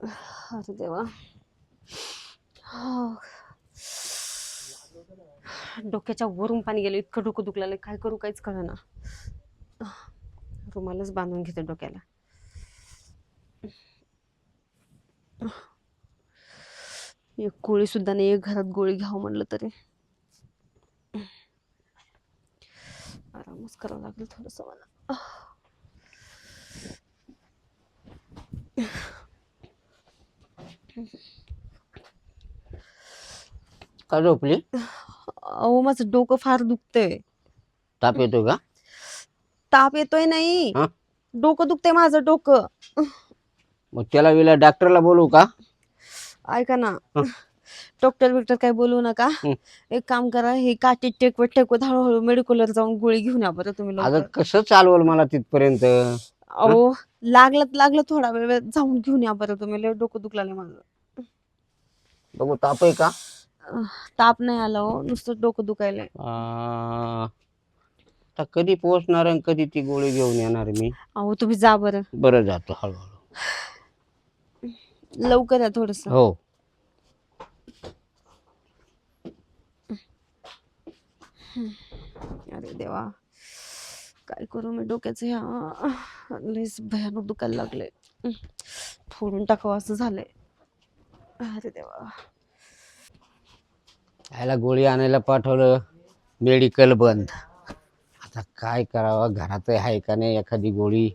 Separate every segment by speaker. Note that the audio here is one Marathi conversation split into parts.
Speaker 1: अरे देवा डोक्याच्या वरून पाणी गेलं इतकं डोकं दुखलेलं काय करू काहीच कळना. रुमालच बांधून घेते डोक्याला. एक गोळी सुद्धा नाही एक घरात गोळी घ्यावं म्हणलं तरी. आरामच करावं लागेल थोडस मला.
Speaker 2: का झोपली?
Speaker 1: अहो माझं डोकं फार दुखतंय.
Speaker 2: ताप येतो का?
Speaker 1: ताप येतोय नाही.
Speaker 2: हा?
Speaker 1: डोकं दुखतंय माझं डोकं.
Speaker 2: मग त्याला विला डॉक्टरला बोलू का?
Speaker 1: ऐका ना. डॉक्टर बिक्टर काय बोलू नका.
Speaker 2: हं.
Speaker 1: एक काम करा हे काठी टेकवत टेकवत हळूहळू मेडिकलवर जाऊन गोळी घेऊन या बरं तुम्ही
Speaker 2: अगं. कसं चालवल मला तिथपर्यंत?
Speaker 1: अहो लागलं लागलं थोडा वेळ जाऊन घेऊन या बरं तुम्ही. लय डोकं दुखलं माझं.
Speaker 2: बघू ताप आहे का?
Speaker 1: अह, ताप नाही आला हो. नुसतं डोकं दुखायलंय.
Speaker 2: आ, आता कधी पोहोचणार आणि कधी ती गोळी घेऊन येणार मी?
Speaker 1: अहो तुम्ही जा बरं.
Speaker 2: बरं जातो. हळूहळू.
Speaker 1: लवकर या थोडस.
Speaker 2: हो.
Speaker 1: अरे देवा. काय करू मी डोक्याचं? ह्या लयच भयानक दुखायला लागले. फोडून टाकावं असं झालंय. अरे देवा.
Speaker 2: ह्याला गोळी आणायला पाठवलं. मेडिकल बंद. आता काय करावं? घरात आहे का नाही एखादी गोळी?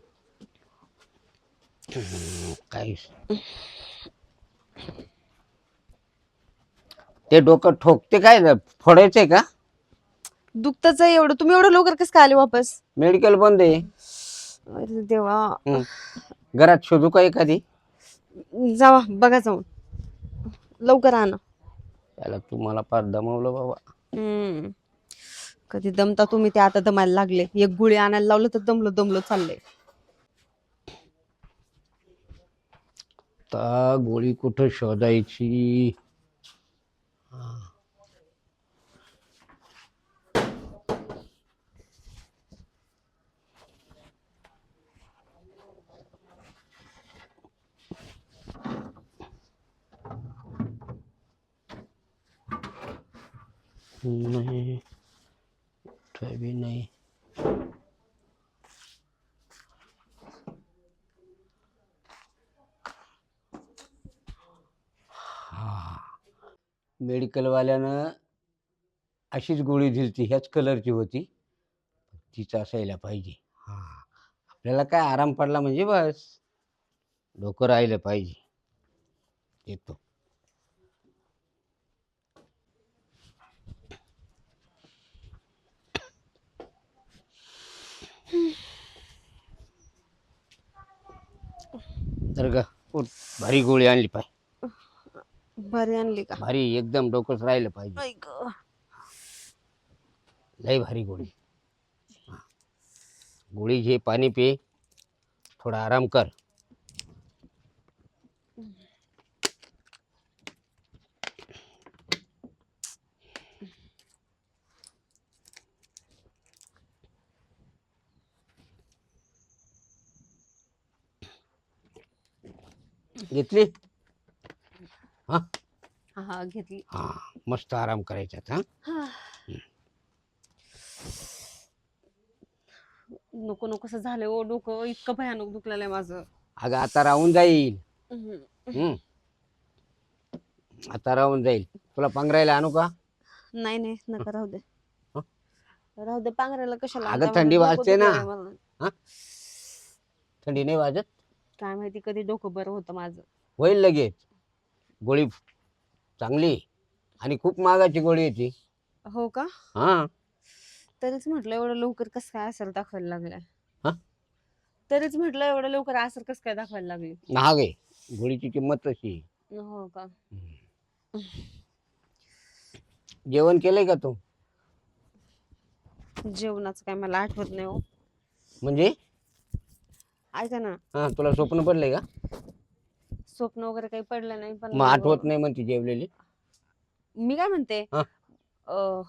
Speaker 2: हम्म, काय? ते डोकं ठोकते काय? फोडायचंय का?
Speaker 1: दुखतच आहे एवढं. तुम्ही एवढं लवकर कसं काय आले वापस?
Speaker 2: मेडिकल बंद आहे.
Speaker 1: अरे देवा.
Speaker 2: घरात शोधू का एखादी?
Speaker 1: जावा बघा जाऊन. लवकर आणा.
Speaker 2: त्याला तुम्हाला फार दमवलं बाबा.
Speaker 1: हम्म. कधी दमता तुम्ही ते आता दमायला लागले. एक गुळी आणायला लावलं तर दमलो दमलो चाललंय.
Speaker 2: आता गोळी कुठं शोधायची? हा. नाही कुठं बी नाही। मेडिकलवाल्यानं अशीच गोळी दिली ती ह्याच कलरची होती. तीच असायला पाहिजे. हां। आपल्याला काय आराम पडला म्हणजे बस. डोकं राहिलं पाहिजे. येतो. तर उठ, भारी गोळी आणली पाहिजे
Speaker 1: बरी आणली का?
Speaker 2: भारी एकदम डोकंच राहिलं पाहिजे. लय भारी गोळी. हा. गोळी घे पाणी पे. थोडा आराम कर. घेतली
Speaker 1: हा हा घेतली
Speaker 2: हा मस्त आराम करायचा हा
Speaker 1: हा. नको नको असं झालंय ओ डोकं इतकं भयानक दुखलेलं आहे माझं
Speaker 2: अगं आता राहून जाईल
Speaker 1: हम्म.
Speaker 2: हम्म. आता राहून जाईल तुला पांघरायला आणू का
Speaker 1: नाही नाही नका राहू दे
Speaker 2: हं?
Speaker 1: राहू दे पांघरायला कशाला
Speaker 2: अगं? थंडी
Speaker 1: डोकं
Speaker 2: वाजते ना.
Speaker 1: मला.
Speaker 2: थंडी नाही वाजत
Speaker 1: काय माहिती कधी डोकं बरं होतं माझं.
Speaker 2: होईल लगेच. गोळी चांगली आणि खूप महागाची गोळी आहे ती.
Speaker 1: हो का?
Speaker 2: हा.
Speaker 1: तरीच म्हटलं एवढं लवकर कसं काय असर दाखवायला लागलाय.
Speaker 2: हं?
Speaker 1: तरीच म्हटलं एवढं लवकर असर कसं काय दाखवायला लागली
Speaker 2: महाग आहे. गोळीची किंमत तशी आहे.
Speaker 1: हो का?
Speaker 2: जेवण केलंय का तू?
Speaker 1: जेवणाचं काय मला आठवत नाही हो.
Speaker 2: म्हणजे?
Speaker 1: ऐका ना.
Speaker 2: हा तुला स्वप्न पडलंय का?
Speaker 1: स्वप्न वगैरे काही पडलं नाही पण
Speaker 2: मग आठवत नाही म्हणते जेवलेली?
Speaker 1: मी काय म्हणते
Speaker 2: हं?
Speaker 1: अं,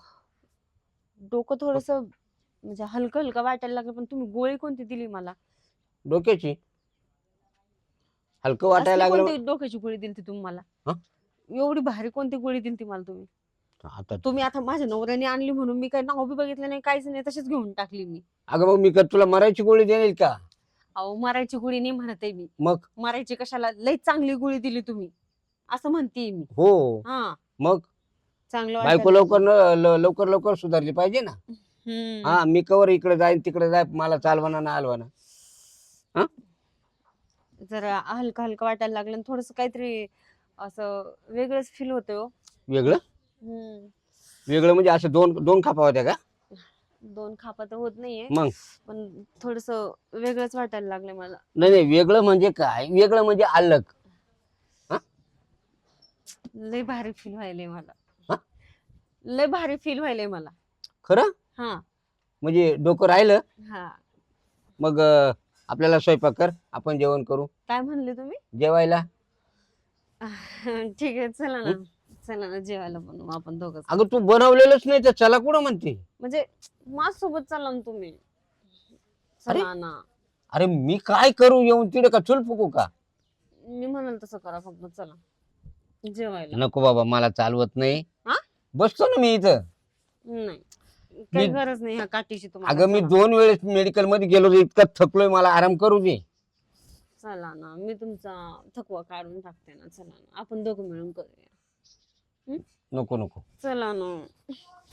Speaker 1: डोकं थोडस म्हणजे हलकं हलकं वाटायला लागलं पण तुम्ही गोळी कोणती दिली मला?
Speaker 2: डोक्याची? हलकं वाटायला लागलं
Speaker 1: कोणती डोक्याची गोळी दिली ती तुम्ही मला?
Speaker 2: हा?
Speaker 1: एवढी भारी कोणती गोळी दिली ती मला तुम्ही?
Speaker 2: आता
Speaker 1: तुम्ही आता माझ्या नवऱ्याने आणली म्हणून मी काही नाव बी बघितलं नाही काहीच नाही तशीच घेऊन टाकली मी.
Speaker 2: अगं मग मी का तुला मरायची गोळी देईल का?
Speaker 1: अहो मरायची गोळी नाही म्हणत मी.
Speaker 2: मग?
Speaker 1: मरायची कशाला? लई चांगली गोळी दिली तुम्ही. असं म्हणते मी.
Speaker 2: हो.
Speaker 1: हा.
Speaker 2: मग?
Speaker 1: चांगलं
Speaker 2: बायको लवकर न- ल- लवकर लवकर सुधारली पाहिजे ना.
Speaker 1: हम्म.
Speaker 2: हा मी कवर इकडे जाईन तिकडे जाय मला चालवाना ना हलवाना
Speaker 1: जरा हलकं हलकं वाटायला लागलं थोडस काहीतरी असं वेगळंच फील होतं हो.
Speaker 2: वेगळं?
Speaker 1: हम्म.
Speaker 2: वेगळं म्हणजे असं दोन दोन खापा होत्या का?
Speaker 1: दोन खापा तर होत नाहीये.
Speaker 2: मग?
Speaker 1: पण थोडस वेगळंच वाटायला लागलं मला.
Speaker 2: नाही नाही वेगळं म्हणजे काय? वेगळं म्हणजे अलग.
Speaker 1: लय भारी फील व्हायलंय मला.
Speaker 2: हा?
Speaker 1: लय भारी फील व्हायलंय मला.
Speaker 2: खरं?
Speaker 1: हा.
Speaker 2: म्हणजे डोकं राहिलं?
Speaker 1: हा.
Speaker 2: मग अं, आपल्याला स्वयंपाक कर आपण जेवण करू.
Speaker 1: काय म्हणले तुम्ही?
Speaker 2: जेवायला?
Speaker 1: ठीक आहे चला ना. चला ना जेवायला बनवू आपण दोघं
Speaker 2: अगं तू बनवलेलंच नाही तर चला कुठं म्हणते?
Speaker 1: म्हणजे माझ्यासोबत चला ना तुम्ही.
Speaker 2: अरे?
Speaker 1: चला ना.
Speaker 2: अरे मी काय करू? येऊन तिकडे का चुल फुकू का?
Speaker 1: मी म्हणाल तसं करा फक्त चला. जेवायला.
Speaker 2: नको बाबा मला चालवत नाही.
Speaker 1: हा?
Speaker 2: बसतो ना मी इथं.
Speaker 1: नाही. काही
Speaker 2: मी-
Speaker 1: गरज नाही ह्या काठीची तुम्हाला
Speaker 2: अगं मी
Speaker 1: चला.
Speaker 2: दोन वेळेस मेडिकलमध्ये गेलो इतका थकलोय मला आराम करू दे.
Speaker 1: चला ना मी तुमचा थकवा काढून टाकते ना चला ना. आपण दोघं मिळून करूया.
Speaker 2: नको नको.
Speaker 1: चला ना.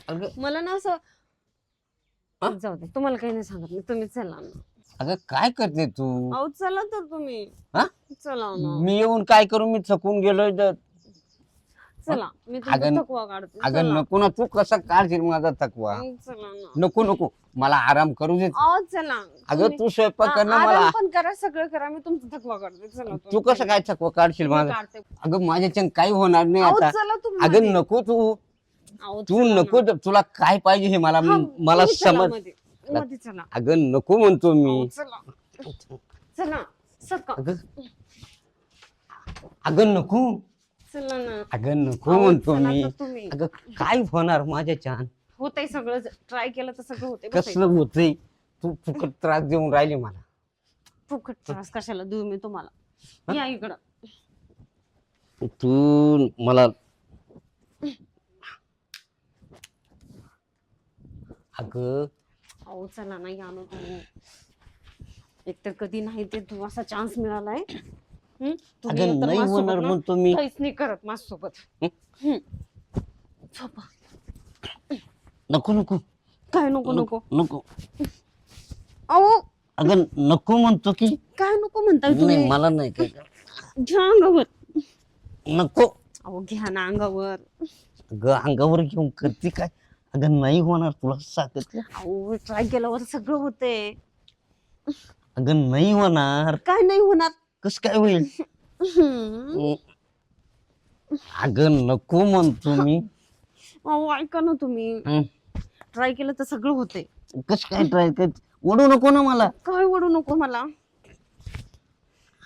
Speaker 2: अगं
Speaker 1: मला ना
Speaker 2: हा?
Speaker 1: असं जाऊ दे तुम्हाला काही नाही सांगत मी तुम्ही चला ना.
Speaker 2: अगं काय करते तू?
Speaker 1: अहो चला तर तुम्ही.
Speaker 2: हा?
Speaker 1: चला ना.
Speaker 2: मी येऊन काय करू? मी थकून गेलोय तर
Speaker 1: चला मी तुमचा
Speaker 2: अगं-
Speaker 1: थकवा काढते.
Speaker 2: अगं
Speaker 1: चला.
Speaker 2: नको ना तू कसा काढशील माझा थकवा?
Speaker 1: चला ना.
Speaker 2: नको नको. मला आराम करू दे.
Speaker 1: अहो चला.
Speaker 2: अगं
Speaker 1: तुम्ही-
Speaker 2: तू स्वयंपाक कर ना मला.
Speaker 1: आराम पण करा सगळं करा मी तुमचा थकवा काढते. चला
Speaker 2: तू
Speaker 1: तुम्ही.
Speaker 2: कसं काय थकवा काढशील
Speaker 1: मी
Speaker 2: माझा?
Speaker 1: काढते.
Speaker 2: अगं माझ्याच्यान काही होणार नाही
Speaker 1: अहो,
Speaker 2: आता.
Speaker 1: चला तुम्ही
Speaker 2: अगं. नको तू.
Speaker 1: अहो,
Speaker 2: तू
Speaker 1: चला ना.
Speaker 2: नको तुला काय पाहिजे हे मला
Speaker 1: हा,
Speaker 2: मला
Speaker 1: तुम्ही चला
Speaker 2: समजमध्ये.
Speaker 1: मध्ये चला.
Speaker 2: अगं नको म्हणतो मी.
Speaker 1: अहो, चला. चला सका
Speaker 2: अगं. अगं नको.
Speaker 1: चला ना.
Speaker 2: अगं नको म्हणतो
Speaker 1: चला
Speaker 2: मी.
Speaker 1: तुम्ही.
Speaker 2: अगं काय होणार माझ्या छान
Speaker 1: होतंय सगळं ट्राय केलं तर सगळं होते
Speaker 2: कसलं होतंय? तू फुकट त्रास देऊन राहिली मला.
Speaker 1: फुकट त्रास कशाला देऊ मी तुम्हाला? या इकडं.
Speaker 2: तू मला अगं.
Speaker 1: अहो चला ना या ना तुम्ही. एकतर कधी नाही ते तू असा चान्स मिळालाय. हं? तुम्ही
Speaker 2: अगं
Speaker 1: एकतर
Speaker 2: नाही
Speaker 1: माझ्यासोबत
Speaker 2: होणार
Speaker 1: ना
Speaker 2: म्हणतो मी
Speaker 1: काहीच नाही करत माझ्यासोबत.
Speaker 2: हं?
Speaker 1: हं. झोपा.
Speaker 2: नको नको.
Speaker 1: काय नको नको
Speaker 2: नको?
Speaker 1: अहो!
Speaker 2: अगं नको म्हणतो की.
Speaker 1: काय नको म्हणताय
Speaker 2: नाही
Speaker 1: तुम्ही
Speaker 2: मला नाही काय
Speaker 1: घ्या अंगावर.
Speaker 2: नको.
Speaker 1: अहो घ्या ना अंगावर.
Speaker 2: अगं अंगावर घेऊन करते काय? अगं नाही होणार तुला सांगत
Speaker 1: अहो ट्राय केल्यावर सगळं होते
Speaker 2: अगं नाही होणार.
Speaker 1: काय नाही होणार?
Speaker 2: कस काय होईल?
Speaker 1: हं.
Speaker 2: अगं नको म्हणतो मी.
Speaker 1: अहो ऐका ना तुम्ही.
Speaker 2: हं.
Speaker 1: ट्राय केलं तर सगळं होते
Speaker 2: कस काय ट्राय कर? ओढू नको ना मला.
Speaker 1: काय ओढू नको मला?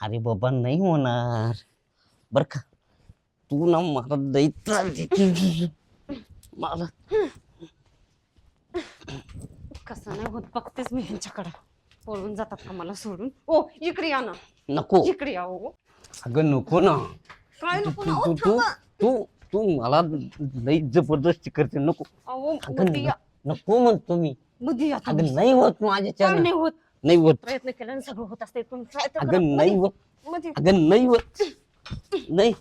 Speaker 2: अरे बाबा नाही होणार. बर का. तू ना मला त्रास देते. मला.
Speaker 1: कसं नाही होत बघतेच मी ह्यांच्याकडे. पळून जातात का मला सोडून? ओ इकडे या ना.
Speaker 2: नको.
Speaker 1: इकडे या हो.
Speaker 2: अगं नको ना.
Speaker 1: काय नको ना
Speaker 2: तू
Speaker 1: अहो,
Speaker 2: तू तू
Speaker 1: थांबा.
Speaker 2: तू तू मला लई जबरदस्ती करते नको.
Speaker 1: अहो
Speaker 2: अगं
Speaker 1: मध्ये या.
Speaker 2: नको म्हणतो मी.
Speaker 1: मध्ये या तुम्ही.
Speaker 2: अगं नाही होत माझ्या
Speaker 1: नाही होत.
Speaker 2: नाही होत.
Speaker 1: प्रयत्न केल्याने सगळं होत असते करा.
Speaker 2: अगं नाही होत.
Speaker 1: मध्ये
Speaker 2: अगं नाही होत. नाही.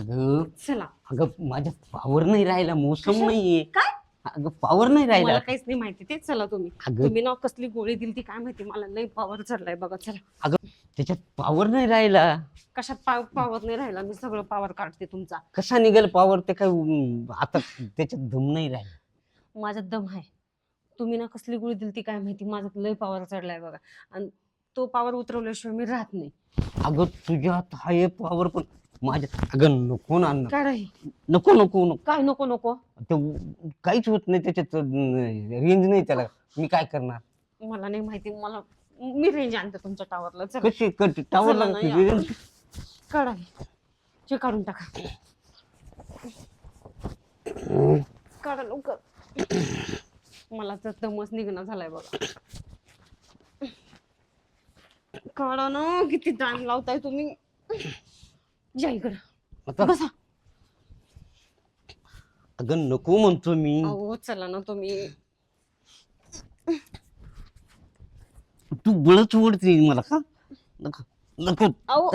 Speaker 2: अगं
Speaker 1: चला.
Speaker 2: अगं माझ्या पावर नाही राहिला मोसम? नाहीये.
Speaker 1: काय?
Speaker 2: अगं पावर नाही राहिला.
Speaker 1: मला काहीच नाही माहिती. तेच चला तुम्ही.
Speaker 2: अगं.
Speaker 1: तुम्ही ना कसली गोळी दिली ती काय माहिती? मला लई पावर चढलाय बघा चला.
Speaker 2: अगं त्याच्यात पावर नाही राहिला.
Speaker 1: कशात पाव पावर नाही राहिला? मी सगळं पावर काढते तुमचा.
Speaker 2: कसा निघेल पावर ते काय आता त्याच्यात दम नाही राहिला.
Speaker 1: माझ्यात दम आहे. तुम्ही ना कसली गोळी दिली ती काय माहिती? माझ्यात लय पावर चढलाय बघा. आणि तो पावर उतरवल्याशिवाय मी राहत नाही.
Speaker 2: अगं तुझ्यात आहे पावर पण माझ्या अगं नको ना अन्न.
Speaker 1: काय
Speaker 2: नको नको नको.
Speaker 1: काय नको नको?
Speaker 2: ते काहीच होत नाही त्याच्यात रेंज नाही त्याला. मी काय करणार?
Speaker 1: मला नाही माहिती. मला मी रेंज आणते तुमच्या टावरला चला.
Speaker 2: कशी? कट टावर
Speaker 1: चला ना या.
Speaker 2: रेंज
Speaker 1: काढा हे. काढून टाका. काढा लवकर. मला तर दमच निघणं झालाय बघा. काढा ना किती टाइम लावताय तुम्ही. या इकडं.
Speaker 2: आता?
Speaker 1: बसा.
Speaker 2: अगं नको म्हणतो मी.
Speaker 1: अहो चला ना तुम्ही.
Speaker 2: तू बळच ओढते मला का? नको नको.
Speaker 1: अहो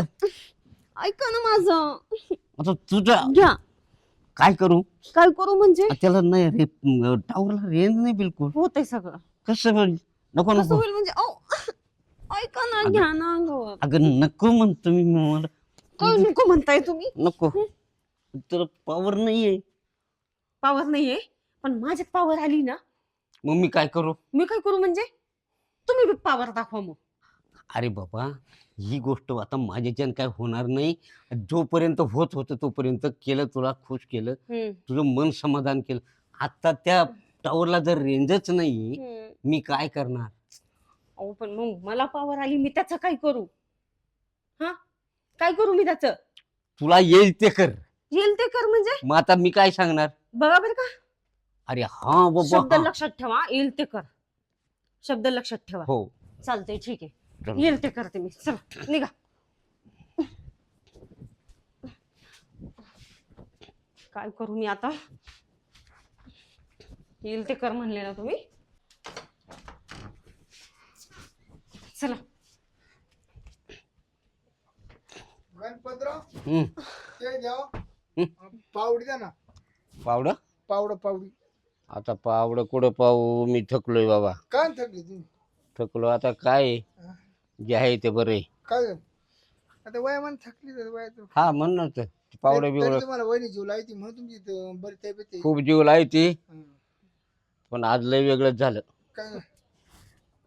Speaker 1: ऐका ना माझं.
Speaker 2: आता तुझा
Speaker 1: घ्या.
Speaker 2: काय करू?
Speaker 1: काय करू म्हणजे?
Speaker 2: त्याला नाही रे टावरला रेंज नाही बिलकुल.
Speaker 1: होतंय सगळं.
Speaker 2: कसं होईल? नको
Speaker 1: कसं
Speaker 2: नको.
Speaker 1: होईल म्हणजे? अहो ऐका ना घ्या ना अंगावर
Speaker 2: अगं नको म्हणतो मी मला
Speaker 1: काय नको म्हणताय तुम्ही.
Speaker 2: नको. तर पावर नाहीये.
Speaker 1: पावर नाहीये? पण माझ्यात पावर आली ना.
Speaker 2: मग मी काय करू?
Speaker 1: मी काय करू म्हणजे? तुम्ही पावर दाखवा मग.
Speaker 2: अरे बाबा ही गोष्ट आता माझ्याच्यानं काय होणार नाही. जोपर्यंत होत होतं तोपर्यंत केलं तुला खुश केलं. तुझं मन समाधान केलं. आता त्या टावरला जर रेंजच नाही मी काय करणार?
Speaker 1: पण मग मला पावर आली मी त्याचं काय करू? हा? काय करू मी त्याचं?
Speaker 2: तुला येईल ते कर.
Speaker 1: येईल ते कर म्हणजे?
Speaker 2: मग आता मी काय सांगणार?
Speaker 1: बघा बरं का.
Speaker 2: अरे हा
Speaker 1: शब्द
Speaker 2: बाबा हा.
Speaker 1: लक्षात ठेवा येईल ते कर. शब्द लक्षात ठेवा.
Speaker 2: हो.
Speaker 1: चालतंय ठीक आहे.
Speaker 2: चल.
Speaker 1: येईल ते करते मी. चला निघा. काय करू मी आता? येईल ते कर म्हणले ना तुम्ही. चला.
Speaker 3: गणपतराव
Speaker 2: हम्म.
Speaker 3: ते द्या? पावडी द्या ना
Speaker 2: पावडं
Speaker 3: पावडं पावडी
Speaker 2: आता पावडं कुठं पाहू मी थकलोय बाबा
Speaker 3: काय थकली तुम्ही
Speaker 2: थकलो आता काय आहे?
Speaker 3: हा.
Speaker 2: जे आहे ते बरं आहे
Speaker 3: काय झालं? आता वयामान थकली तर वयात
Speaker 2: हा म्हणून तर पावडं
Speaker 3: तरी
Speaker 2: बिवडं
Speaker 3: तुम्हाला वहिनी जीव लायती म्हणून तुमची इथं बरी तब्येत आहे.
Speaker 2: खूप जीव लायती
Speaker 3: हं.
Speaker 2: पण आज लय वेगळंच झालं
Speaker 3: काय झालं?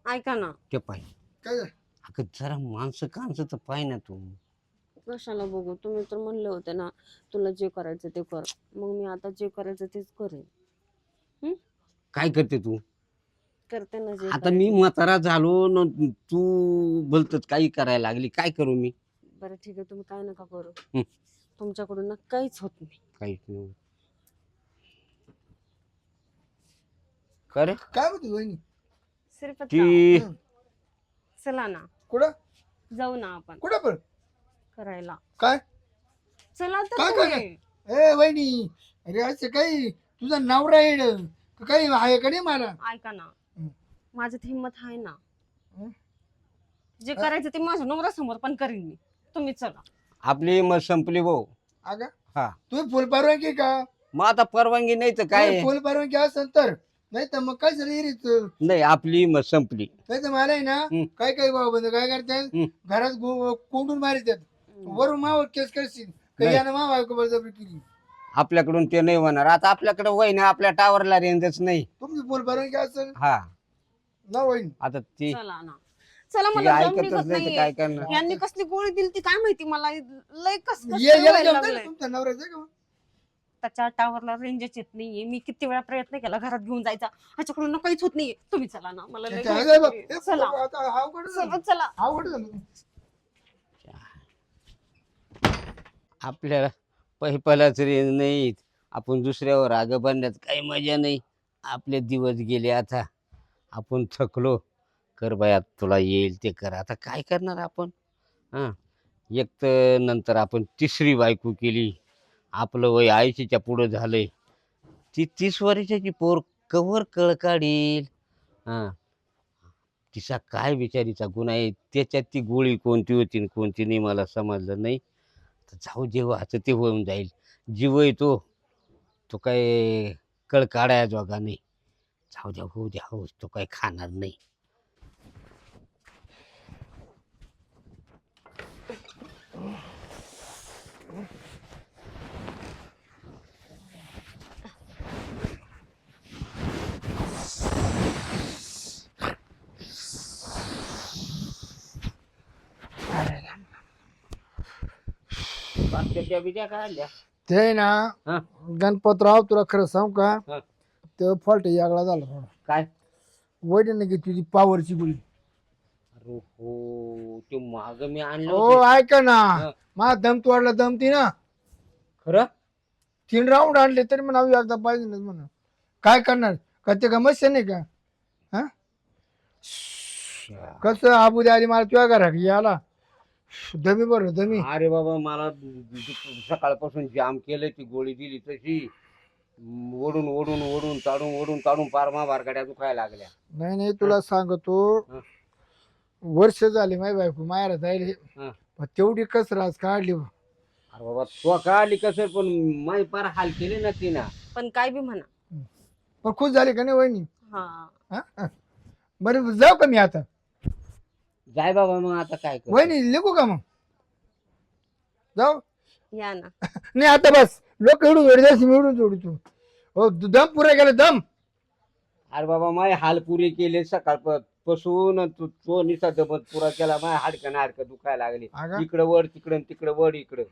Speaker 1: ऐका ना
Speaker 2: ते पाय
Speaker 3: काय झालं?
Speaker 2: अगं जरा माणसं कांचं तर पाय ना तू
Speaker 1: कशाला बघू? तुम्ही तर म्हणले होते ना तुला जे करायचं ते कर. मग मी आता जे करायचं तेच करेन.
Speaker 2: काय करते तू?
Speaker 1: करते ना जे
Speaker 2: आता मी
Speaker 1: करायचं.
Speaker 2: म्हातारा झालो न तू बोलतच काही करायला लागली काय करू मी?
Speaker 1: बरं ठीक आहे तुम्ही काय नका करू.
Speaker 2: हं.
Speaker 1: तुमच्याकडून ना काहीच होत नाही.
Speaker 2: काहीच नाही करे
Speaker 3: काय म्हणते वहिनी?
Speaker 1: श्रीपत
Speaker 2: ती
Speaker 3: हं.
Speaker 1: चला ना.
Speaker 3: कुठं?
Speaker 1: जाऊ ना आपण.
Speaker 3: कुठं पण?
Speaker 1: करायला.
Speaker 3: काय?
Speaker 1: चला तर
Speaker 3: काय
Speaker 1: तुम्ही.
Speaker 3: ए वहिनी अरे असं काही तुझा नवरा येड काही आहे का नाही मला?
Speaker 1: ऐका ना.
Speaker 3: हं.
Speaker 1: माझ्यात हिंमत आहे ना.
Speaker 3: हं?
Speaker 1: जे करायचं ते माझ्या नवऱ्यासमोर पण करीन मी. तुम्ही चला.
Speaker 2: आपली मग संपली भाऊ.
Speaker 3: अगं
Speaker 2: हा.
Speaker 3: तुम्ही फुल परवानगी का?
Speaker 2: मग आता परवानगी नाही तर काय?
Speaker 3: फुल परवानगी असेल तर. नाही तर मग काय झालं इरीच?
Speaker 2: नाही आपली मग संपली.
Speaker 3: नाही तर मला आहे ना
Speaker 2: हं.
Speaker 3: काय काय बाबा बंद काय करतात
Speaker 2: हं.
Speaker 3: घरात गो- कोंडून मारितात. वरून मावर केस करशील
Speaker 2: नाही.
Speaker 3: काही यानं मावा बळजबरी केली.
Speaker 2: आपल्याकडून ते नाही होणार. आता आपल्याकडे वय ना आपल्या टावरला रेंजच नाही.
Speaker 3: तुमची परवानगी असेल?
Speaker 2: हा.
Speaker 3: ना होईन
Speaker 2: आता ती
Speaker 1: चला ना. चला
Speaker 2: ती
Speaker 1: मला दम
Speaker 2: ऐकतच
Speaker 1: निघत
Speaker 2: नाही तर
Speaker 1: नाहीये.
Speaker 2: काय करणार?
Speaker 1: यांनी कसली गोळी दिली ती काय माहिती मला? लय कस कस
Speaker 3: ये याला
Speaker 1: व्हायला
Speaker 3: जमतं ना
Speaker 1: लागलंय.
Speaker 3: तुमच्या नवऱ्याचं का
Speaker 1: त्याच्या टावरला रेंजच येत नाहीये. मी किती वेळा प्रयत्न केला घरात घेऊन जायचा. ह्याच्याकडून ना काहीच होत नाहीये. तुम्ही चला ना. मला लय घाई चला.
Speaker 3: आता हा अवघड झालं.
Speaker 1: चला चला.
Speaker 3: अवघड झालं.
Speaker 2: आपल्याला पैपालाच रेंज नाहीत. आपण दुसऱ्यावर राग बांधण्यात काही मजा नाही. आपले दिवस गेले आता. आपण थकलो. कर बाया तुला येईल ते कर. आता काय करणार आपण? हां? एक तर नंतर आपण तिसरी बायको केली. आपलं वय आयशीच्या पुढं झालं आहे ती तीस वर्षाची पोर कवर कळ काढील. हां? तिचा काय बिचारीचा गुन्हा आहे? त्याच्यात ती गोळी कोणती होती कोणती नाही मला समजलं नाही. तर जाऊ जेव्हा हो, आता ते होऊन जाईल. जीव येतो तो. काय कळ काढायचा जोगा नाही. जाऊ द्या होऊ द्या हो तो काय खाणार नाही. काढल्या.
Speaker 3: ते ना
Speaker 2: हा.
Speaker 3: गणपतराव तुला खरं सांगू का?
Speaker 2: हा.
Speaker 3: ते फॉल्ट यागळा झाला थोडा
Speaker 2: काय?
Speaker 3: वैद्याने घेतली तुझी पावरची गोळी.
Speaker 2: अरे हो ते माग मी आणलं
Speaker 3: हो
Speaker 2: होतं.
Speaker 3: ऐका ना.
Speaker 2: हा.
Speaker 3: माझा दम तोडला दम ती ना.
Speaker 2: खरं?
Speaker 3: तीन राऊंड आणले तरी म्हणा एकदा पाहिजे ना म्हणा काय करणार? का ते का मस्त नाही का? हा. कसं आबू आली मला तुझ्या घरात याला दमी बरं दमी.
Speaker 2: अरे बाबा मला सकाळपासून जाम केलं ती गोळी दिली तशी. म, ओढून ओढून ओढून ताडून ओढून ताडून पारमा बारगाड्या दुखायला लागल्या.
Speaker 3: नाही नाही तुला सांगतो
Speaker 2: हं.
Speaker 3: वर्ष झाली माय बायको मायरा जायले
Speaker 2: हं.
Speaker 3: पण तेवढी कसराज काढली.
Speaker 2: अरे बाबा तो का आली कसं पण माई पार हाल केले ना तिनं
Speaker 1: पण काय बी म्हणा.
Speaker 3: पण खुश झाली का नाही वहिनी?
Speaker 1: हा.
Speaker 3: हं? हं. बरं जाऊ का मी आता?
Speaker 2: जाय बाबा मग आता काय कर
Speaker 3: वहिनी लिखू का मग? जाऊ.
Speaker 1: या ना.
Speaker 3: नाही आता बस. लोक एवढून वेळ मी एवढून जोडी तू. हो दम पुरा गेला दम.
Speaker 2: अरे बाबा माय हाल पुरे केले सकाळपासून तू तो निसा दबत पुरा केला माय हाडकं हाडकं दुखायला लागले.
Speaker 3: अगं.
Speaker 2: इकडं वर तिकडं तिकडं वर इकडं.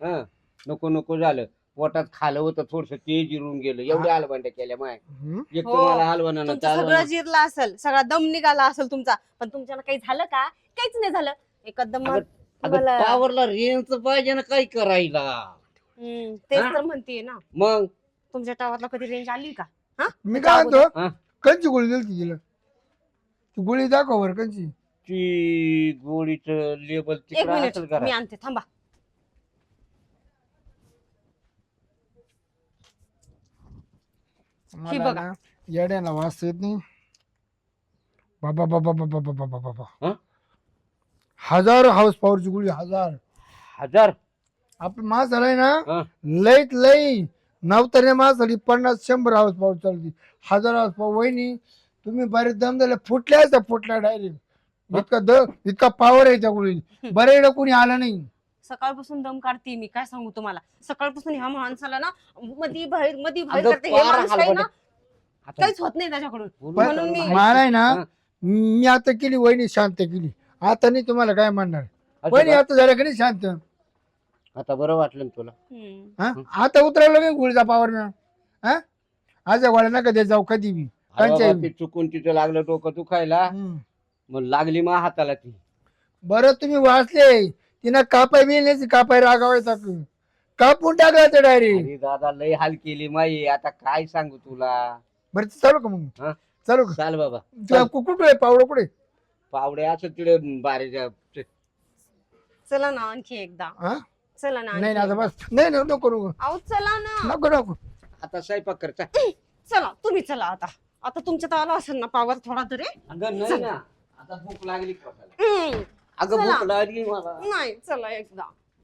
Speaker 2: हं नको नको झालं. पोटात खालं होतं थोडस ते जिरून गेलं. एवढ्या हलवंड्या केल्या माय? एक तर
Speaker 1: हो.
Speaker 2: मला हलवणं
Speaker 1: तुमचं सगळं जिरलं असेल सगळा दम निघाला असेल तुमचा. पण तुमच्याला काही झालं का? काहीच नाही झालं. एकदम
Speaker 2: अगं,
Speaker 1: तुम्हाला
Speaker 2: पावरला रेंज पाहिजे ना काही करायला.
Speaker 1: हम्म, तेच
Speaker 2: हा?
Speaker 1: तर म्हणतीये ना.
Speaker 2: मग?
Speaker 1: तुमच्या टावरला कधी रेंज आली का?
Speaker 3: मी काय म्हणतो? कंची गोळी दिली तिला. ती गोळी दाखव बरं कंची.
Speaker 2: ती गोळीच लेबल
Speaker 1: एक मिनिट मी आणते थांबा.
Speaker 3: मला
Speaker 1: बघा.
Speaker 3: ना येड्याला वास येत नाही. बाबा बाबा बाबा बाबा बाबा बाबा
Speaker 2: हं?
Speaker 3: हजार हाऊस पॉवरची गोळी हजार.
Speaker 2: हजार?
Speaker 3: आपण मास झालाय ना
Speaker 2: हं.
Speaker 3: लईत लई. नवतऱ्या मास झाली पन्नास शंभर हाऊस पॉवर चालती हजार हाऊस पॉवर वहिनी तुम्ही बरेच दम झाले फुटल्या फुटल्या डायरेक्ट इतका द इतका पॉवर आहे त्या गोळी बरे कोणी आलं नाही.
Speaker 1: सकाळपासून दम काढते मी काय सांगू तुम्हाला? सकाळपासून ह्या माणसाला ना मधी बाहेर मधी बाहेर
Speaker 2: अगं,
Speaker 1: करते हे माणूस काही ना
Speaker 2: आता
Speaker 1: काहीच होत नाही त्याच्याकडून. म्हणून मी-
Speaker 3: मला. आहे ना. मी आता केली वहिनी शांत केली. आता नाही तुम्हाला काय म्हणणार. वहिनी? आता झालं का नाही शांत?
Speaker 2: आता बरं वाटलं ना तुला.
Speaker 1: हम्म.
Speaker 3: हा? आता उतरवलं नाही गोळीचा पावर ना हा? आज गोळ्या नका दे जाऊ कधी बी.
Speaker 2: अरे ते चुकून तिथं लागलं डोकं दुखायला.
Speaker 3: हम्म.
Speaker 2: मग लागली मा हाताला ती.
Speaker 3: बरं तुम्ही वाचले. तिनं कापाय बी नाही कापाय रागावायचा कापून टाकायचं डायरेक्ट
Speaker 2: अरे दादा लय हाल केली माई. आता काय सांगू तुला?
Speaker 3: बरं ते चालू का मग?
Speaker 2: हा?
Speaker 3: चालू का?
Speaker 2: चाल बाबा
Speaker 3: तुला कु- कुठं पावडं कुठे
Speaker 2: पावडे असं तिकडे बारीच्या
Speaker 1: चला ना आणखी एकदा.
Speaker 3: हा?
Speaker 1: चला ना
Speaker 3: नाही
Speaker 1: आणखी
Speaker 3: ना आता. बस. नाही नाही, नको नको.
Speaker 1: अहो चला ना.
Speaker 3: नको नको.
Speaker 2: आता स्वयंपाक करता
Speaker 1: चला. तुम्ही चला आता. आता तुमच्या तर आला असेल ना पावर थोडा तरी.
Speaker 2: अगं नाही ना. आता भूक लागली पोटाला.
Speaker 1: हम्म.
Speaker 2: अगं
Speaker 1: चला.
Speaker 2: भूक लागली मला
Speaker 1: नाही चला एकदा